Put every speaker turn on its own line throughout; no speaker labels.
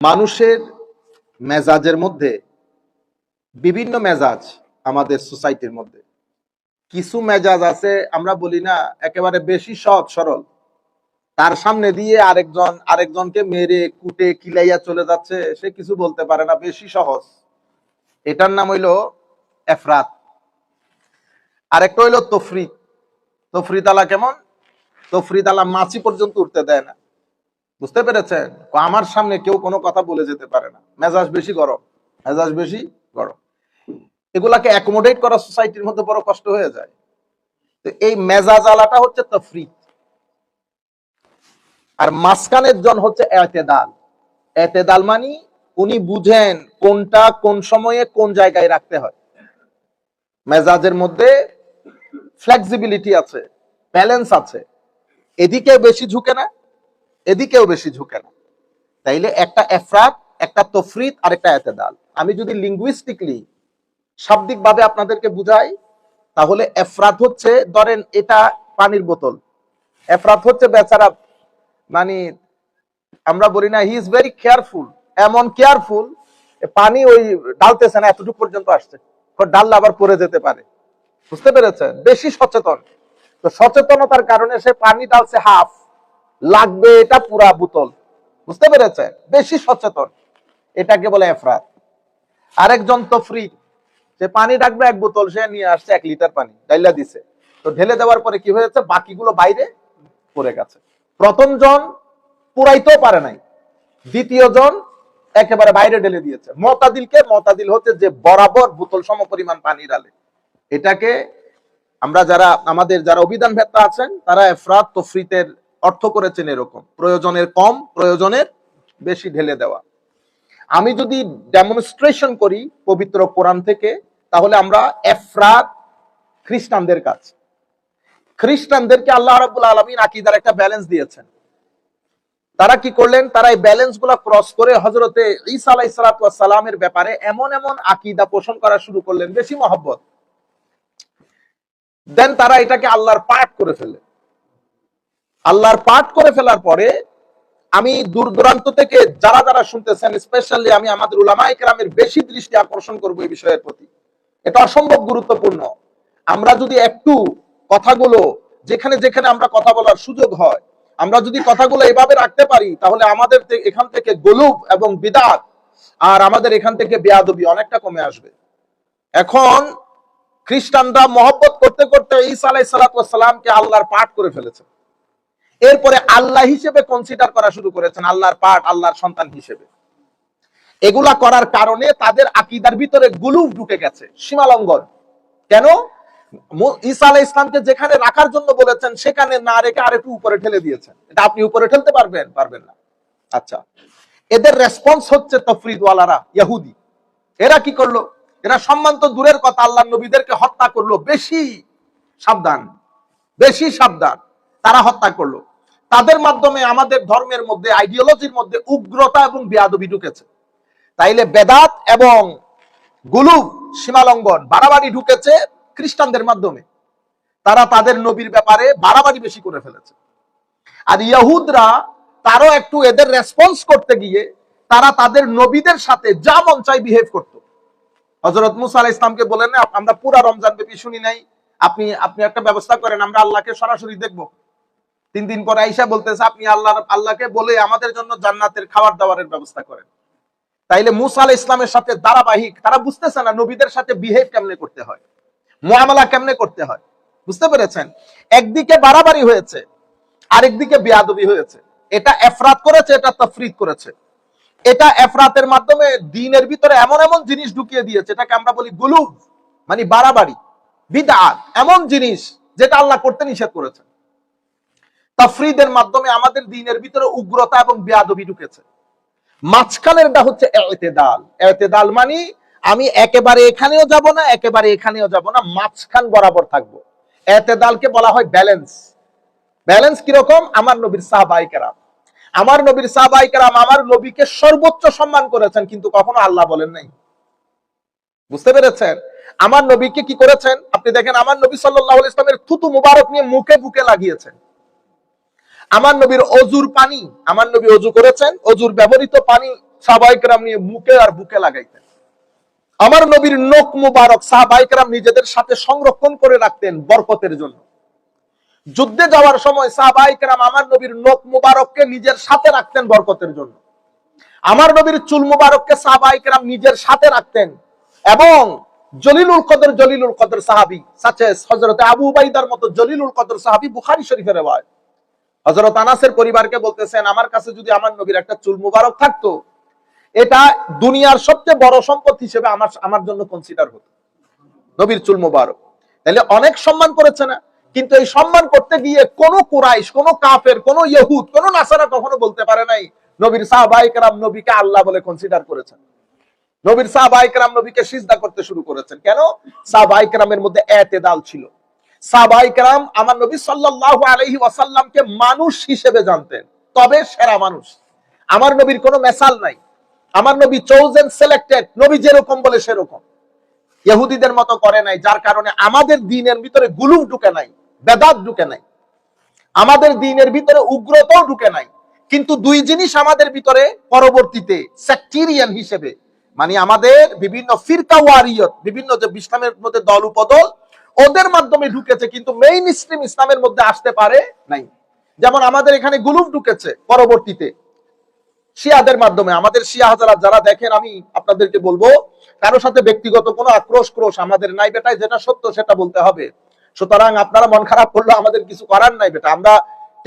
মানুষের মেজাজের মধ্যে, বিভিন্ন মেজাজ আমাদের সোসাইটির মধ্যে। কিছু মেজাজ আছে, আমরা বলি না, একেবারে বেশি সহজ সরল। তার সামনে দিয়ে আরেকজন, আরেকজনকে মেরে, কুটে, কিলাইয়া চলে যাচ্ছে, সে কিছু বলতে পারে না, বেশি সহজ। এটার নাম হইল এফরাত। আরেকটা হইল তফরিদ আলা কেমন? তফরিদ আলা মাছি পর্যন্ত উঠতে দেয় না। বুঝতে পেরেছেন? আমার সামনে কেউ কোনো কথা বলে যেতে পারে না। মেজাজ বেশি গরম। মেজাজ বেশি গরম। এগুলাকে অ্যাকোমোডেট করা সোসাইটির মধ্যে বড় কষ্ট হয়ে যায়। তো এই মেজাজ আলাটা হচ্ছে তফরিদ আর মাঝখানের জন হচ্ছে এতেদাল। এতেদাল মানি উনি বুঝেন কোনটা কোন সময়ে কোন জায়গায় রাখতে হয়। মেজাজের মধ্যে ফ্লেক্সিবিলিটি আছে ব্যালেন্স আছে। এদিকে বেশি ঝুঁকে না। এদিকেও বেশি ঝুঁকে না। তাইলে একটা এফরাত, একটা তফরিত আর একটা এতেদাল। আমি যদি লিঙ্গুইস্টিকলি শাব্দিক ভাবে আপনাদেরকে বুঝাই, তাহলে এফরাত হচ্ছে, ধরেন এটা পানির বোতল। এফরাত হচ্ছে বেচারা মানে আমরা বলি না হি ইজ ভেরি কেয়ারফুল এমন কেয়ারফুল পানি ওই ডালতেছে না, এতটুকু পর্যন্ত আসছে। ডাললে আবার পড়ে যেতে পারে। বুঝতে পেরেছেন? বেশি সচেতন। তো সচেতনতার কারণে সে পানি ডালছে হাফ লাগবে এটা পুরা বোতল। বুঝতে পেরেছেন? বেশি সচেতন। এটাকে বলে এফরাত। আরেকজন তফরি সে পানি ডাকবে এক বোতল সে নিয়ে আসছে, এক লিটার পানি, ডাইলা দিছে। তো ঢেলে দেওয়ার পরে কি হয়েছে বাকিগুলো বাইরে পড়ে গেছে। প্রথম জন পুরাইতেও পারে নাই। দ্বিতীয় জন একেবারে বাইরে ঢেলে দিয়েছে। মতাদিলকে, মতাদিল হচ্ছে যে বরাবর বোতল সম পরিমাণ পানি ডালে এটাকে আমরা যারা, আমাদের যারা অভিধান ভেত্তা আছেন, তারা এফরাত তফরিতের অর্থ করেছেন এরকম। প্রয়োজনের কম, প্রয়োজনের বেশি ঢেলে দেওয়া। আমি যদি ডেমনস্ট্রেশন করি পবিত্র কোরআন থেকে, তাহলে আমরা এফরাত খ্রিস্টানদের কাজ। খ্রিস্টানদেরকে আল্লাহ রাব্বুল আলামিন আকীদার একটা ব্যালেন্স দিয়েছেন। তারা কি করলেন? তারা এই ব্যালেন্সগুলা ক্রস করে হজরতে ঈসা আলাইহিস সালামের ব্যাপারে এমন এমন আকিদা পোষণ করা শুরু করলেন, বেশি মহব্বত। দেন তারা এটাকে আল্লাহর পাঠ করে ফেলে আল্লাহর পাঠ করে ফেলার পরে আমি দূর দূরান্ত থেকে যারা যারা শুনতেছেন স্পেশালি আমি আমাদের উলামায়ে কেরামের বেশি দৃষ্টি আকর্ষণ করব এই বিষয়ের প্রতি। এটা অসম্ভব গুরুত্বপূর্ণ। আমরা যদি একটু কথাগুলো, যেখানে যেখানে আমরা কথা বলার সুযোগ হয়, আমরা যদি কথাগুলো এভাবে রাখতে পারি, তাহলে আমাদের এখান থেকে গোলুব এবং বিদাত আর আমাদের এখান থেকে বেয়াদবি অনেকটা কমে আসবে। এখন খ্রিস্টানরা মহব্বত করতে করতে ঈসা আলাইহিস সালামকে আল্লাহর পাঠ করে ফেলেছে। এরপরে আল্লাহ হিসেবে কনসিডার করা শুরু করেছেন, আল্লাহর পাঠ, আল্লাহর সন্তান হিসেবে। এগুলা করার কারণে তাদের আকিদার ভিতরে গুলুফ ঢুকে গেছে সীমালঙ্ঘন কেন? ঈসা আলাহ ইসলামকে যেখানে রাখার জন্য বলেছেন, সেখানে না রেখে আর একটু উপরে ঠেলে দিয়েছেন। এটা আপনি উপরে ঠেলতে পারবেন? পারবেন না। আচ্ছা। এদের রেসপন্স হচ্ছে তফরিদওয়ালারা ইহুদি এরা কি করল? এরা সম্মান তো দূরের কথা আল্লাহ নবীদেরকে হত্যা করল। বেশি সাবধান। বেশি সাবধান। তারা হত্যা করল। তাদের মাধ্যমে আমাদের ধর্মের মধ্যে আইডিওলজির মধ্যে উগ্রতা এবং বেয়াদবি ঢুকেছে। তাইলে বেদাত এবং গুলু সীমালঙ্ঘন বাড়াবাড়ি ঢুকেছে খ্রিস্টানদের মাধ্যমে। তারা তাদের নবীর ব্যাপারে বাড়াবাড়ি বেশি করে ফেলেছে। আর ইয়াহুদরা তারও একটু এদের রেসপন্স করতে গিয়ে তারা তাদের নবীদের সাথে যা মন চাই বিহেভ করত। হজরত মুসা ইসলামকে বলেন, আমরা পুরা রমজান ব্যাপী শুনি নাই। আপনি আপনি একটা ব্যবস্থা করেন, আমরা আল্লাহকে সরাসরি দেখব। তিন দিন পরে আইসা বলতেছে, আপনি আল্লাহ আল্লাহকে বলে আমাদের জন্য জান্নাতের খাবার দাবারের ব্যবস্থা করেন। তাইলে মুসা আলাহ ইসলামের সাথে ধারাবাহিক, তারা বুঝতেছে না নবীদের সাথে বিহেভ কেমনে করতে হয় মুআমালা কেমনে করতে হয়, বুঝতে পেরেছেন? একদিকে বাড়াবাড়ি হয়েছে, আরেকদিকে বেয়াদবি হয়েছে। এটা এফরাত করেছে, এটা তফরিদ করেছে। এটা এফরাতের মাধ্যমে দিনের ভিতরে এমন এমন জিনিস ঢুকিয়ে দিয়েছে, এটাকে আমরা বলি গুলুব মানে বাড়াবাড়ি, বিদআত, এমন জিনিস যেটা আল্লাহ করতে নিষেধ করেছে তফরিদের মাধ্যমে আমাদের দিনের ভিতরে উগ্রতা এবং বেয়াদবি ঢুকেছে। মাঝখানেরটা হচ্ছে এতেদাল। এতেদাল মানে আমি একেবারে এখানেও যাব না, একেবারে এখানেও যাব না, মাঝখান বরাবর থাকব। এতেদালকে বলা হয় ব্যালেন্স। ব্যালেন্স কীরকম? আমার নবীর সাহাবাই কেরাম। আমার নবীর সাহাবাই কেরাম আমার নবীকে সর্বোচ্চ সম্মান করেছেন, কিন্তু কখনো আল্লাহ বলেন নাই। বুঝতে পেরেছেন? আমার নবীকে কি করেছেন? আপনি দেখেন, আমার নবী সাল্লাহ ইসলামের থুতু মুবারক নিয়ে মুখে বুকে লাগিয়েছেন। আমার নবীর অজুর পানি, আমার নবী অজু করেছেন, অজুর ব্যবহৃত পানি সাহবাইকরাম নিয়ে মুখে আর বুকে লাগাইতেন। আমার নবীর নখ মুবারক সাহবাইকরাম নিজেদের সাথে সংরক্ষণ করে রাখতেন বরকতের জন্য। যুদ্ধে যাওয়ার সময় সাহবাইকরাম আমার নবীর নখ মুবারককে নিজের সাথে রাখতেন বরকতের জন্য। আমার নবীর চুল মুবারককে সাহবাইকরাম নিজের সাথে রাখতেন এবং জলিলুল কদর জলিলুল কদর সাহাবি সাচেস হজরত আবু উবাইদার মতো জলিলুল কদর সাহাবি বুখারি শরীফের রেওয়ায় হজরত আনাসের পরিবারকে বলতেছেন, আমার কাছে যদি আমার নবীর একটা চুল মুবারক থাকতো, এটা দুনিয়ার সবচেয়ে বড় সম্পদ হিসেবে আমার আমার জন্য কনসিডার হতো। নবীর চুল মুবারক। তাহলে অনেক সম্মান করেছে না? কিন্তু এই সম্মান করতে গিয়ে কোন কুরাইশ, কোন কাফের, কোন ইহুদ, কোন নাসারা কখনো বলতে পারে নাই, নবীর সাহাবাইকরাম নবীকে আল্লাহ বলে কনসিডার করেছেন। নবীর সাহাবাইকরাম নবীকে সিজদা করতে শুরু করেছেন। কেন? সাহাবাইকরামের মধ্যে এতেদাল ছিল। সাহাবাইকরাম আমার নবী সাল্লাল্লাহু আলাইহি ওয়াসাল্লামকে মানুষ হিসেবে জানতেন, তবে সেরা মানুষ। আমার নবীর কোনো মেসাল নাই। আমার নবী চৌজেন সিলেক্টেড নবী যেরকম বলে সেরকম। ইহুদিদের মতো করে নাই, যার কারণে আমাদের দিনের ভিতরে গুলুম ঢুকে নাই, বেদাত ঢুকে নাই। আমাদের দিনের ভিতরে উগ্রতাও ঢুকে নাই। কিন্তু দুই জিনিস আমাদের ভিতরে পরবর্তীতে সেক্টেরিয়ান হিসেবে মানে আমাদের বিভিন্ন ফিরকা ওয়ারিয়ত, বিভিন্ন যে ইসলামের মধ্যে দল, উপদল ওদের মাধ্যমে ঢুকেছে, কিন্তু মেইন স্ট্রিম ইসলামের মধ্যে আসতে পারে নাই। যেমন আমাদের এখানে গুলুম ঢুকেছে পরবর্তীতে, শিয়াদের মাধ্যমে। আমাদের শিয়া হাজারা যারা দেখেন, আমি আপনাদেরকে বলব, কারও সাথে ব্যক্তিগত কোনো আক্রোশ ক্রোশ আমাদের নাই বেটায় যেটা সত্য সেটা বলতে হবে। সুতরাং আপনারা মন খারাপ করলে আমাদের কিছু করার নাই বেটা। আমরা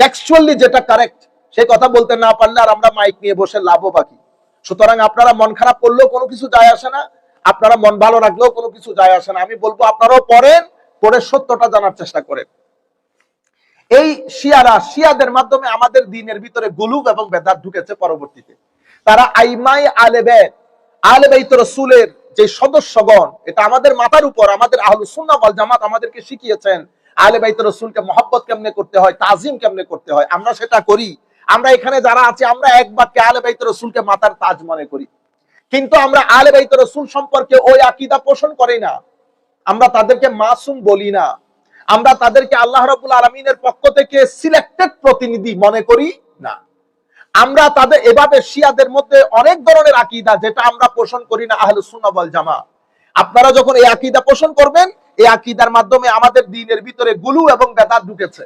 টেক্সচুয়ালি যেটা কারেক্ট সেই কথা বলতে না পারলে আর আমরা মাইক নিয়ে বসে লাভও বাকি। সুতরাং আপনারা মন খারাপ করলেও কোনো কিছু যায় আসে না, আপনারা মন ভালো রাখলেও কোনো কিছু যায় আসে না। আমি বলব আপনারাও পড়েন পড়ে সত্যটা জানার চেষ্টা করেন। এই শিয়ারা, শিয়াদের মাধ্যমে আমাদের দিনের ভিতরে গুলুব এবং বেদাত ঢুকেছে পরবর্তীতে। তারা আইমাই আলেবে আলেবাইত রসুলের যে সদস্যগণ, এটা আমাদের মাথার উপর, আমাদের আহলু ওয়াল জামাত আমাদেরকে শিখিয়েছেন আলেবাইত রসুলকে মহব্বত কেমনে করতে হয়, তাজিম কেমনে করতে হয়, আমরা সেটা করি। আমরা এখানে যারা আছি, আমরা এক বাক্যে আলেবাইত রসুলকে মাতার তাজ মনে করি। কিন্তু আমরা আলেবাইত রসুল সম্পর্কে ওই আকিদা পোষণ করি না। আমরা তাদেরকে মাসুম বলি না। আমরা তাদেরকে আল্লাহ রাবুল আলমিনের পক্ষ থেকে সিলেক্টেড প্রতিনিধি মনে করি না। আমরা তাদের, এভাবে শিয়াদের মধ্যে অনেক ধরনের আকিদা যেটা আমরা পোষণ করি না আহলে সুন্নাহ জামা আপনারা যখন এই আকিদা পোষণ করবেন, এই আকিদার মাধ্যমে আমাদের দিনের ভিতরে গুলু এবং বেদাত ঢুকেছে।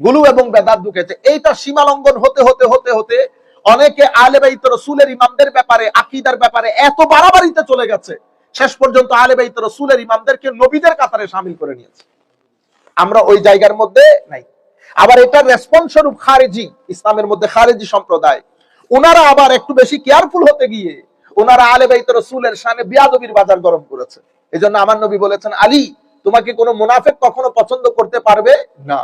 গুলু এবং বেদাত ঢুকেছে। এইটা সীমা লঙ্ঘন হতে হতে হতে হতে অনেকে আলে বাইত রসুলের ইমামদের ব্যাপারে, আকিদার ব্যাপারে এত বাড়াবাড়িতে চলে গেছে। শেষ পর্যন্ত আলে বাইত রসুলের ইমামদেরকে নবীদের কাতারে সামিল করে নিয়েছে। আমরা ওই জায়গার মধ্যে নাই। আবার এটা রেসপন্স স্বরূপ খারেজি, ইসলামের মধ্যে খারেজি সম্প্রদায়। ওনারা আবার একটু বেশি কেয়ারফুল হতে গিয়ে ওনারা আলে বাইত রসুলের সামনে বিয়াদবির বাজার গরম করেছে। এই জন্য আমার নবী বলেছেন, আলী, তোমাকে কোনো মুনাফেক কখনো পছন্দ করতে পারবে না।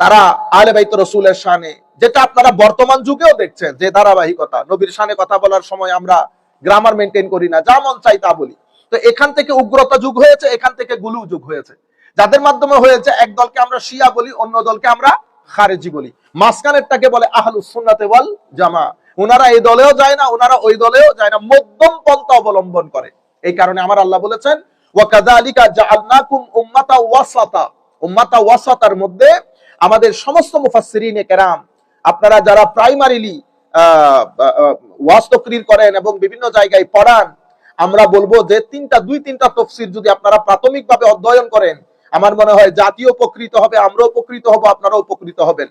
তারা আলে বাইত রসুলের শানে যেটা আপনারা বর্তমান যুগেও দেখছেন, যে ধারাবাহিকতা, নবীর শানে কথা বলার সময় আমরা গ্রামার মেনটেন করি না, যা মন চাই তা বলি। তো এখান থেকে উগ্রতা যুগ হয়েছে, এখান থেকে গুলু যুগ হয়েছে। যাদের মাধ্যমে হয়েছে, এক দলকে আমরা শিয়া বলি, অন্য দলকে আমরা খারেজি বলি। মাঝখানেরটাকে বলে আহলু সুন্নাতে বল জামা। ওনারা এই দলেও যায় না ওনারা ওই দলেও যায় না, মধ্যম পন্থা অবলম্বন করে। এই কারণে আমার আল্লাহ বলেছেন মধ্যে আমাদের সমস্ত কেরাম, আপনারা যারা প্রাইমারিলি ওয়াজ তকরির করেন এবং বিভিন্ন জায়গায় পড়ান, আমরা বলব যে তিনটা, দুই, তিনটা তফসির যদি আপনারা প্রাথমিকভাবে অধ্যয়ন করেন, আমার মনে হয় জাতীয় উপকৃত হবে আমরা উপকৃত হব আপনারা উপকৃত হবেন।